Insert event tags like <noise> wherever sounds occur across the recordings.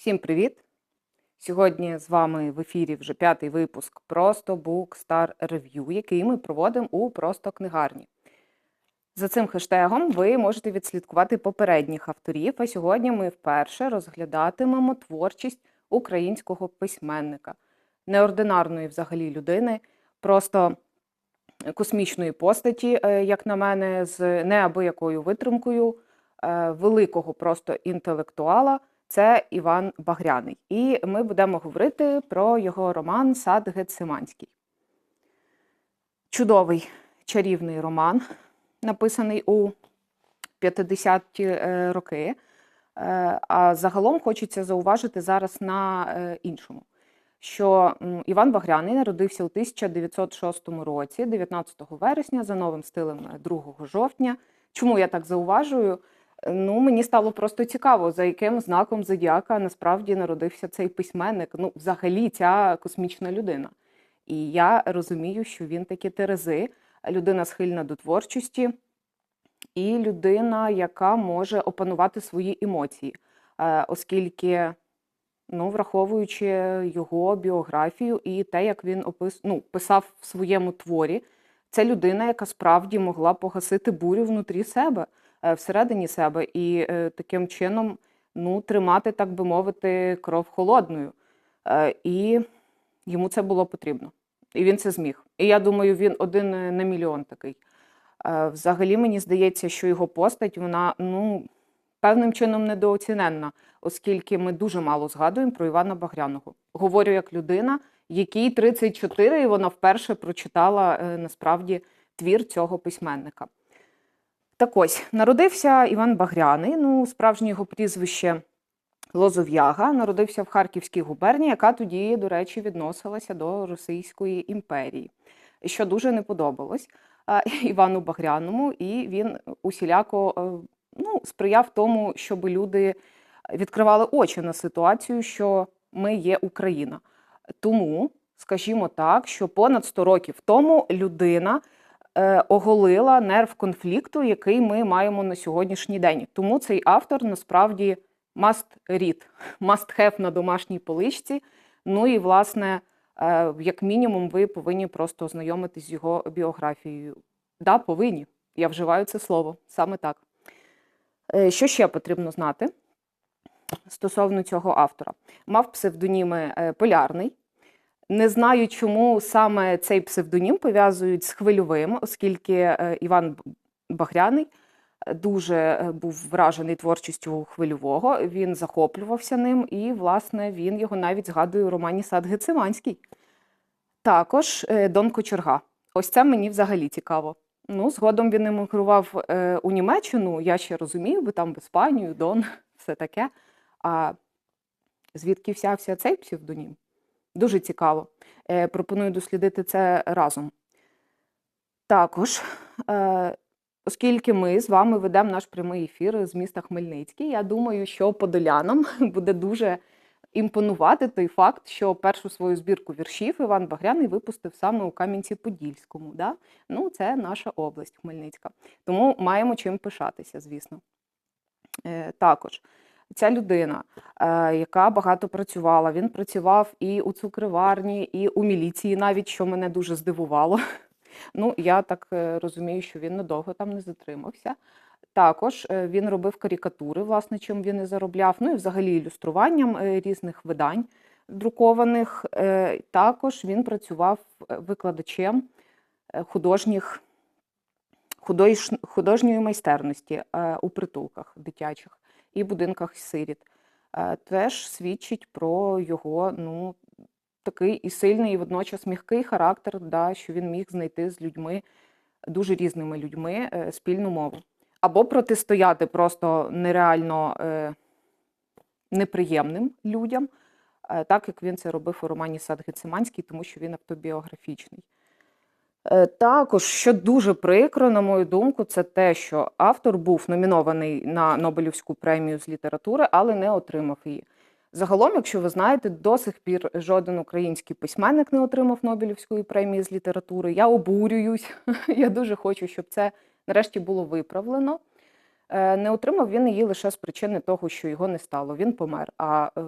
Всім привіт! Сьогодні з вами в ефірі вже п'ятий випуск Просто Book Star Review, який ми проводимо у Просто книгарні. За цим хештегом ви можете відслідкувати попередніх авторів, а сьогодні ми вперше розглядатимемо творчість українського письменника, неординарної взагалі людини, просто космічної постаті, е, як на мене, з неабиякою витримкою, е, великого просто інтелектуала. Це Іван Багряний. І ми будемо говорити про його роман Сад Гециманський. Чудовий чарівний роман, написаний у 50-ті е, роки. Е, А загалом хочеться зауважити зараз на е, іншому. Що Іван Багряний народився у 1906 році, 19 вересня, за новим стилем е, 2 жовтня. Чому я так зауважую? Ну, мені стало просто цікаво, за яким знаком зодіака насправді народився цей письменник. Ну, взагалі, ця космічна людина. І я розумію, що він таки Терези, людина схильна до творчості, і людина, яка може опанувати свої емоції, Е, оскільки, ну, враховуючи його біографію і те, як він опис... ну, писав в своєму творі, це людина, яка справді могла погасити бурю внутрі себе всередині себе і е, таким чином ну, тримати, так би мовити, кров холодною. Е, І йому це було потрібно. І він це зміг. І я думаю, він один е, на мільйон такий. Е, Взагалі, мені здається, що його постать, вона ну, певним чином недооціненна, оскільки ми дуже мало згадуємо про Івана Багряного. Говорю як людина, якій 34, і вона вперше прочитала е, насправді твір цього письменника. Так ось, народився Іван Багряний, ну, справжнє його прізвище Лозов'яга, народився в Харківській губернії, яка тоді, до речі, відносилася до Російської імперії, що дуже не подобалось Івану Багряному, і він усіляко е, ну, сприяв тому, щоб люди відкривали очі на ситуацію, що ми є Україна. Тому, скажімо так, що понад 100 років тому людина оголила нерв конфлікту, який ми маємо на сьогоднішній день. Тому цей автор насправді must read, must have на домашній поличці. Ну і, власне, е, як мінімум, ви повинні просто ознайомитись з його біографією. Да, повинні. Я вживаю це слово саме так. Е, Що ще потрібно знати стосовно цього автора? Мав псевдоніми е, Полярний. Не знаю, чому саме цей псевдонім пов'язують з хвильовим, оскільки е, Іван Багряний е, дуже е, був вражений творчістю хвильового. Він захоплювався ним, і, власне, він його навіть згадує у романі Сад Гециманський. Також Дон Кочерга. Ось це мені взагалі цікаво. Ну, згодом він емігрував у Німеччину, я ще розумію, бо там в Іспанію, Дон, <laughs> все таке. А звідки взявся цей псевдонім? Дуже цікаво. Е, пропоную дослідити це разом. Також, е, оскільки ми з вами ведемо наш прямий ефір з міста Хмельницький, я думаю, що подолянам <laughs> буде дуже імпонувати той факт, що першу свою збірку віршів Іван Багряний випустив саме у Кам'янці-Подільському. Да? Ну, це наша область Хмельницька. Тому маємо чим пишатися, звісно. Е, також ця людина, е, яка багато працювала, він працював і у цукриварні, і у міліції, навіть що мене дуже здивувало. <laughs> Ну, я так е, розумію, що він надовго там не затримався. Також е, він робив карикатури, власне, чим він і заробляв, ну і взагалі ілюструванням різних видань друкованих. Також він працював викладачем художніх, художньої майстерності у притулках дитячих і будинках сиріт. Е, Теж свідчить про його ну, такий і сильний, і водночас м'який характер, да, що він міг знайти з людьми, дуже різними людьми, е, спільну мову. Або протистояти просто нереально е, неприємним людям, так як він це робив у романі Сад Гециманський, тому що він автобіографічний. Е, Також, що дуже прикро, на мою думку, це те, що автор був номінований на Нобелівську премію з літератури, але не отримав її. Загалом, якщо ви знаєте, до сих пір жоден український письменник не отримав Нобелівської премії з літератури. Я обурююсь. <laughs> Я дуже хочу, щоб це нарешті було виправлено. Е, Не отримав він її лише з причини того, що його не стало. Він помер. А е,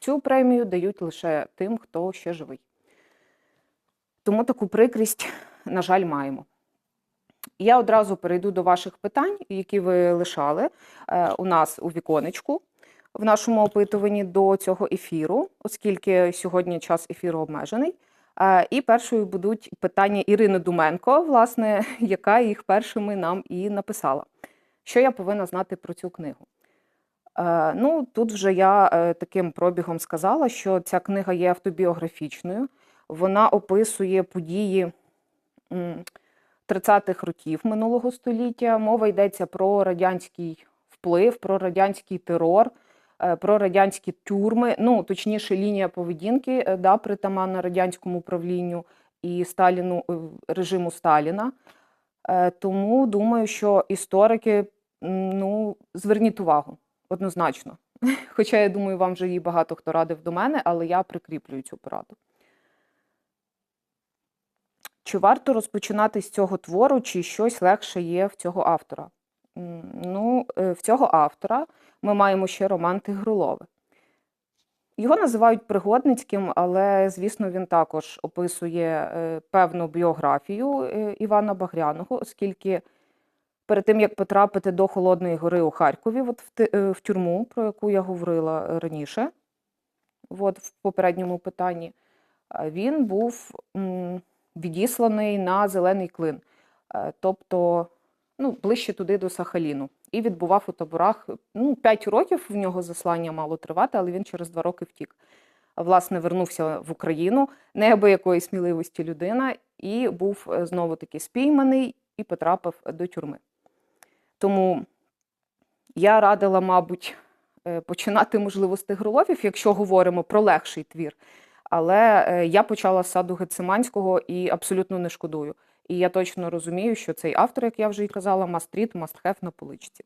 цю премію дають лише тим, хто ще живий. Тому таку прикрість, на жаль, маємо. Я одразу перейду до ваших питань, які ви лишали е, у нас у віконечку в нашому опитуванні до цього ефіру, оскільки сьогодні час ефіру обмежений. Е, І першою будуть питання Ірини Думенко, власне, <laughs> яка їх першими нам і написала. Що я повинна знати про цю книгу? Е, Ну, тут вже я таким пробігом сказала, що ця книга є автобіографічною. Вона описує події 30-х років минулого століття. Мова йдеться про радянський вплив, про радянський терор, е, про радянські тюрми, ну точніше, лінія поведінки, е, да, притаманна радянському правлінню і Сталіну, е, режиму Сталіна. Тому думаю, що історики, ну, зверніть увагу, однозначно. <laughs> Хоча я думаю, вам вже її багато хто радив до мене, але я прикріплюю цю пораду. Чи варто розпочинати з цього твору, чи щось легше є в цього автора? Ну, е, в цього автора ми маємо ще роман Тигролови. Його називають пригодницьким, але, звісно, він також описує е, певну біографію е, Івана Багряного, оскільки перед тим, як потрапити до Холодної гори у Харкові, от в, тюрму, про яку я говорила раніше, от в попередньому питанні, він був відісланий на зелений клин, е, тобто ну, ближче туди до Сахаліну. І відбував у таборах. Ну, 5 років в нього заслання мало тривати, але він через 2 роки втік. Власне, вернувся в Україну, неабиякої сміливості людина, і був е, знову таки спійманий і потрапив до тюрми. Тому я радила, мабуть, е, починати, можливо, з тигроловів, якщо говоримо про легший твір. Але е, я почала з саду Гециманського і абсолютно не шкодую. І я точно розумію, що цей автор, як я вже й казала, мастріт, мастхев на поличці.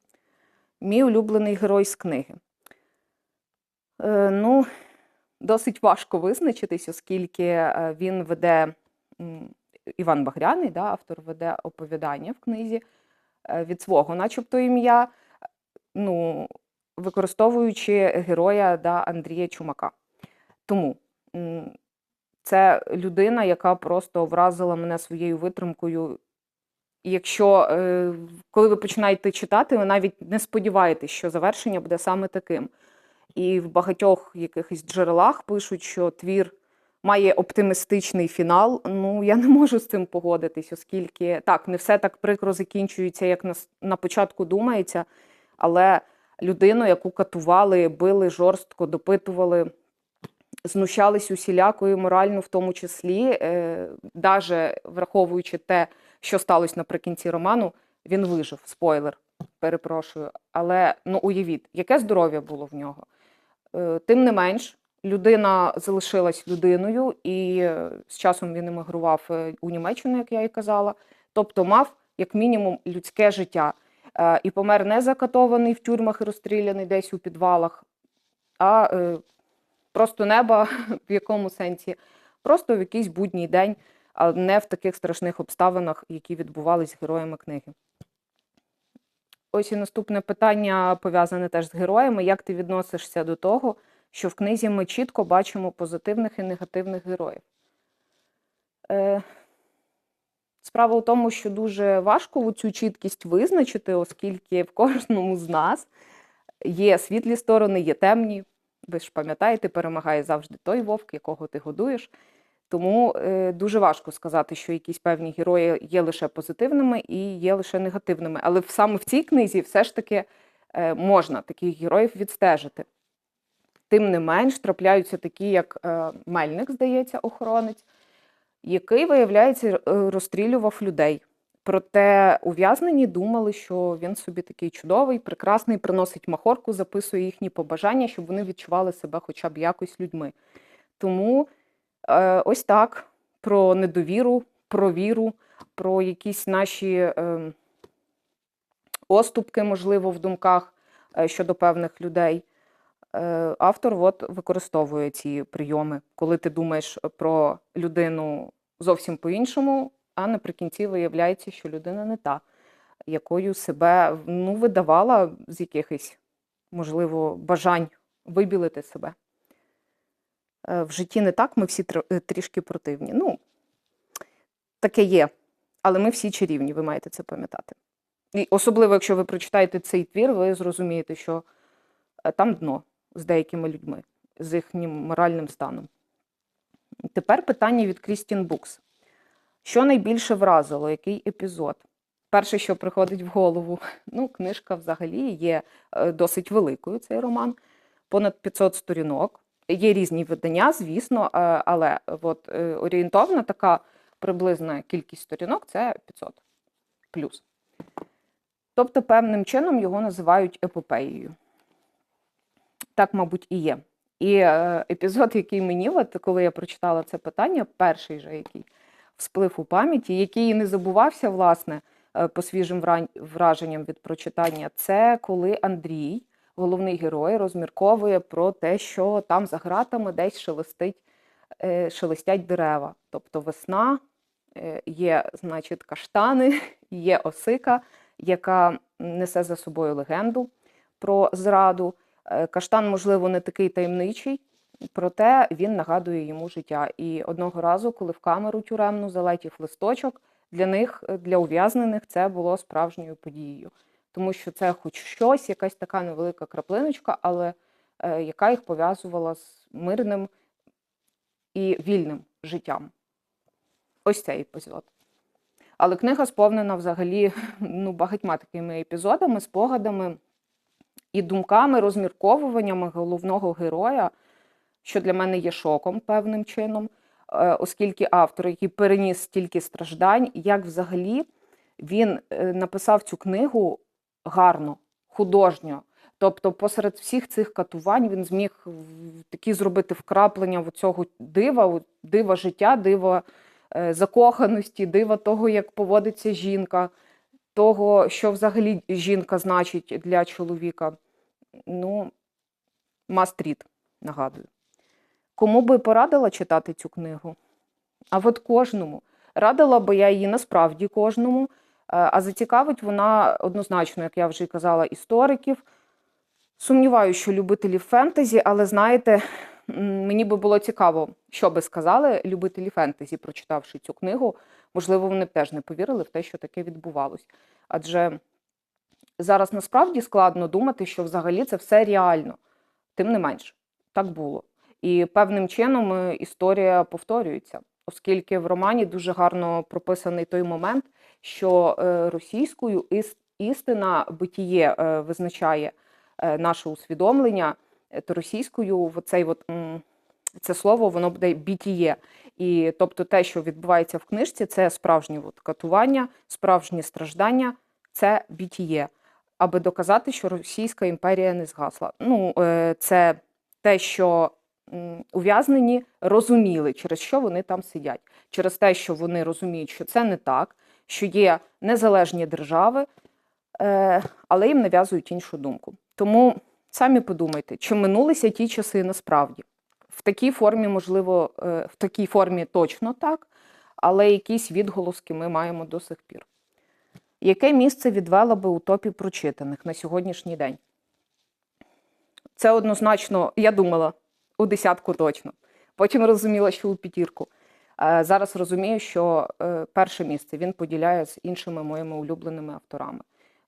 Мій улюблений герой з книги. Е, ну, досить важко визначитись, оскільки е, він веде Іван Багряний, да, автор веде оповідання в книзі е, від свого, начебто, ім'я, ну, використовуючи героя да, Андрія Чумака. Тому це людина, яка просто вразила мене своєю витримкою. Якщо е, коли ви починаєте читати, ви навіть не сподіваєтесь, що завершення буде саме таким. І в багатьох якихось джерелах пишуть, що твір має оптимістичний фінал. Ну, я не можу з цим погодитись, оскільки так, не все так прикро закінчується, як на, на початку думається, але людину, яку катували, били жорстко, допитували, знущались усіляко і морально, в тому числі, е, даже враховуючи те, що сталося наприкінці роману, він вижив. Спойлер, перепрошую. Але ну уявіть, яке здоров'я було в нього. Е, Тим не менш, людина залишилась людиною, і е, з часом він емігрував е, у Німеччину, як я і казала. Тобто мав як мінімум людське життя. Е, І помер не закатований в тюрмах і розстріляний десь у підвалах, а е, просто неба <laughs> в якому сенсі, просто в якийсь будній день, а не в таких страшних обставинах, які відбувались з героями книги. Ось і наступне питання пов'язане теж з героями. Як ти відносишся до того, що в книзі ми чітко бачимо позитивних і негативних героїв? Е, Справа в тому, що дуже важко цю чіткість визначити, оскільки в кожному з нас є світлі сторони, є темні. Ви ж пам'ятаєте, перемагає завжди той вовк, якого ти годуєш. Тому е, дуже важко сказати, що якісь певні герої є лише позитивними і є лише негативними. Але саме в цій книзі все ж таки е, можна таких героїв відстежити. Тим не менш, трапляються такі, як е, Мельник, здається, охоронець, який, виявляється, розстрілював людей. Проте ув'язнені думали, що він собі такий чудовий, прекрасний, приносить махорку, записує їхні побажання, щоб вони відчували себе хоча б якось людьми. Тому е, ось так про недовіру, про віру, про якісь наші е, оступки, можливо, в думках е, щодо певних людей. Е, автор от використовує ці прийоми, коли ти думаєш про людину зовсім по-іншому, а наприкінці виявляється, що людина не та. якою себе ну, видавала з якихось, можливо, бажань вибілити себе. Е, В житті не так, ми всі е, трішки противні. Ну, таке є. Але ми всі чарівні, ви маєте це пам'ятати. І особливо, якщо ви прочитаєте цей твір, ви зрозумієте, що е, там дно з деякими людьми, з їхнім моральним станом. Тепер питання від Крістін Букс. Що найбільше вразило, який епізод? Перше, що приходить в голову, <laughs> ну, книжка взагалі є е, досить великою, цей роман, понад 500 сторінок. Є різні видання, звісно, е, але от, е, орієнтовна така приблизна кількість сторінок це 500 плюс. Тобто, певним чином його називають епопеєю. Так, мабуть, і є. І епізод, який мені, от, коли я прочитала це питання, перший же, який всплив у пам'яті, який і не забувався, власне, е, по свіжим враженням від прочитання, це коли Андрій, головний герой, розмірковує про те, що там за гратами десь шелестить, е, шелестять дерева. Тобто весна, е, є, значить, каштани, <laughs> є осика, яка несе за собою легенду про зраду. Каштан, можливо, не такий таємничий, проте він нагадує йому життя. І одного разу, коли в камеру тюремну залетів листочок, для них, е, для ув'язнених, це було справжньою подією, тому що це хоч щось, якась така невелика краплиночка, але е, яка їх пов'язувала з мирним і вільним життям. Ось цей епізод. Але книга сповнена взагалі <laughs> ну, багатьма такими епізодами, спогадами і думками, розмірковуваннями головного героя, що для мене є шоком певним чином, е, оскільки автор, який переніс стільки страждань, як взагалі він е, написав цю книгу гарно, художньо. Тобто, посеред всіх цих катувань він зміг такі зробити вкраплення в цього дива, дива життя, дива е, закоханості, дива того, як поводиться жінка, того, що взагалі жінка значить для чоловіка. Ну, мастріт, нагадую. Кому би порадила читати цю книгу? А от кожному. Радила би я її насправді кожному, е, а зацікавить вона однозначно, як я вже й казала, істориків. Сумніваюся, що любителів фентезі, але знаєте, мені би було цікаво, що би сказали любителі фентезі, прочитавши цю книгу. Можливо, вони б теж не повірили в те, що таке відбувалось. Адже зараз насправді складно думати, що взагалі це все реально. Тим не менш, так було. І певним чином е, історія повторюється, оскільки в романі дуже гарно прописаний той момент, що е, російською істина битіє е, визначає наше усвідомлення, то російською цей от, це слово воно буде бітіє. І тобто те, що відбувається в книжці, це справжнє от, катування, справжні страждання, це бітіє, аби доказати, що Російська імперія не згасла. Ну, це те, що ув'язнені розуміли, через що вони там сидять, через те, що вони розуміють, що це не так, що є незалежні держави, е, але їм нав'язують іншу думку. Тому самі подумайте, чи минулися ті часи насправді. В такій формі, можливо, е, в такій формі точно так, але якісь відголоски ми маємо до сих пір. Яке місце відвела би у топі прочитаних на сьогоднішній день? Це однозначно, я думала, у десятку точно. Потім розуміла, що у п'ятірку. Е, Зараз розумію, що е, перше місце він поділяє з іншими моїми улюбленими авторами.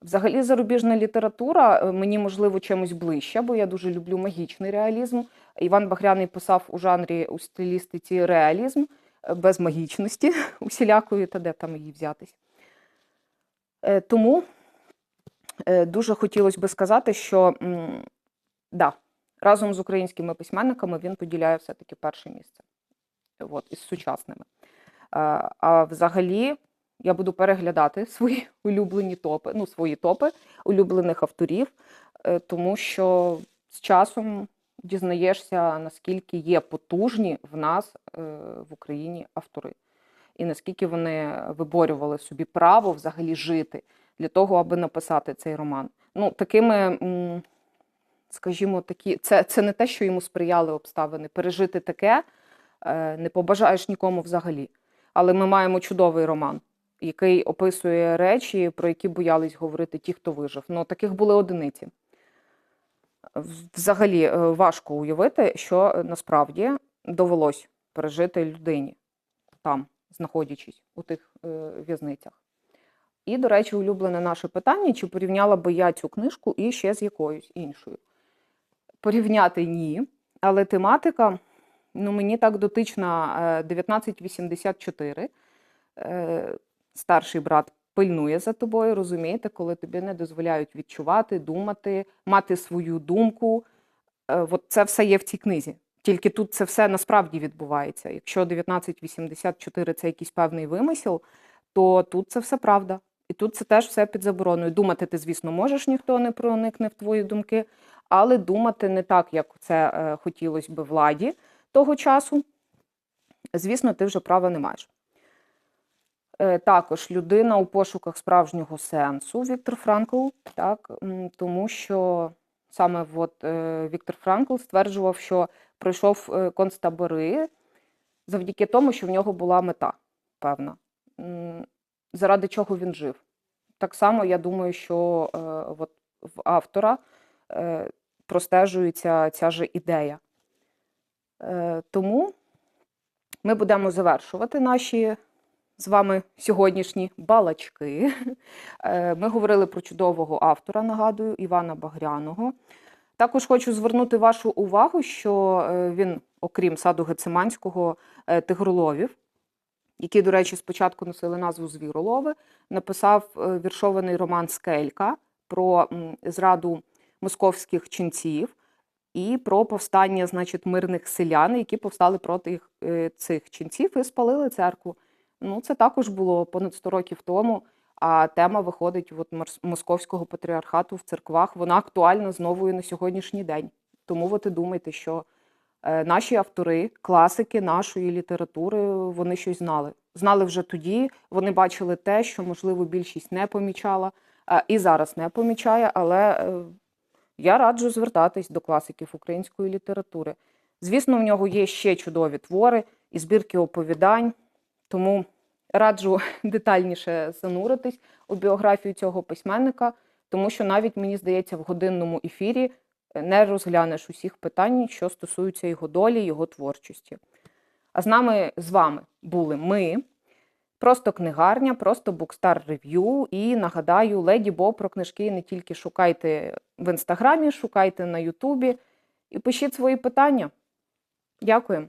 Взагалі, зарубіжна література е, мені, можливо, чимось ближча, бо я дуже люблю магічний реалізм. Іван Бахряний писав у жанрі у стилістиці реалізм без магічності <laughs> усілякої, та де там її взятись. Тому дуже хотілося би сказати, що да, разом з українськими письменниками він поділяє все-таки перше місце от, із сучасними. Е, А взагалі я буду переглядати свої <laughs> улюблені топи, ну, свої топи улюблених авторів, е, тому що з часом дізнаєшся, наскільки є потужні в нас е, в Україні автори, і наскільки вони виборювали собі право взагалі жити для того, аби написати цей роман. Ну, такими, скажімо, такі, це, це не те, що йому сприяли обставини. Пережити таке е, не побажаєш нікому взагалі. Але ми маємо чудовий роман. який описує речі, про які боялись говорити ті, хто вижив. Ну, таких були одиниці. Взагалі е, важко уявити, що е, насправді довелось пережити людині там, знаходячись у тих в'язницях. І, до речі, улюблене наше питання: чи порівняла би я цю книжку і ще з якоюсь іншою? Порівняти ні, але тематика ну, мені так дотична е, 1984. Е, Старший брат пильнує за тобою, розумієте, коли тобі не дозволяють відчувати, думати, мати свою думку. Е, От це все є в цій книзі. Тільки тут це все насправді відбувається. Якщо 1984 це якийсь певний вимисел, то тут це все правда. І тут це теж все під забороною. Думати ти, звісно, можеш, ніхто не проникне в твої думки, але думати не так, як це е, хотілося би владі того часу. Звісно, ти вже права не маєш. Е, Також людина у пошуках справжнього сенсу Віктор Франкл, так, тому що саме от, е, Віктор Франкл стверджував, що пройшов концтабори завдяки тому, що в нього була мета певна, заради чого він жив. Так само я думаю, що е, от в автора простежується ця ж ідея. Е, тому ми будемо завершувати наші з вами сьогоднішні балачки. <laughs> Е, Ми говорили про чудового автора, нагадую, Івана Багряного. Також хочу звернути вашу увагу, що е, він, окрім саду Гециманського, Тигроловів, які, до речі, спочатку носили назву Звіролови, написав віршований роман Скелька про зраду московських ченців і про повстання, значить, мирних селян, які повстали проти е, цих ченців і спалили церкву. Ну, це також було понад 100 років тому. А тема виходить от московського патріархату в церквах. Вона актуальна знову і на сьогоднішній день. Тому от і думайте, що е, наші автори, класики нашої літератури, вони щось знали. Знали вже тоді. Вони бачили те, що можливо більшість не помічала і зараз не помічає. Але е, я раджу звертатись до класиків української літератури. Звісно, в нього є ще чудові твори і збірки оповідань. Тому раджу <laughs> детальніше зануритись у біографію цього письменника, тому що навіть мені здається, в годинному ефірі е, не розглянеш усіх питань, що стосуються його долі, його творчості. А з нами з вами були ми, просто книгарня, просто Букстар Review. І нагадаю, леді Бо про книжки не тільки шукайте в інстаграмі, шукайте на Ютубі і пишіть свої питання. Дякую.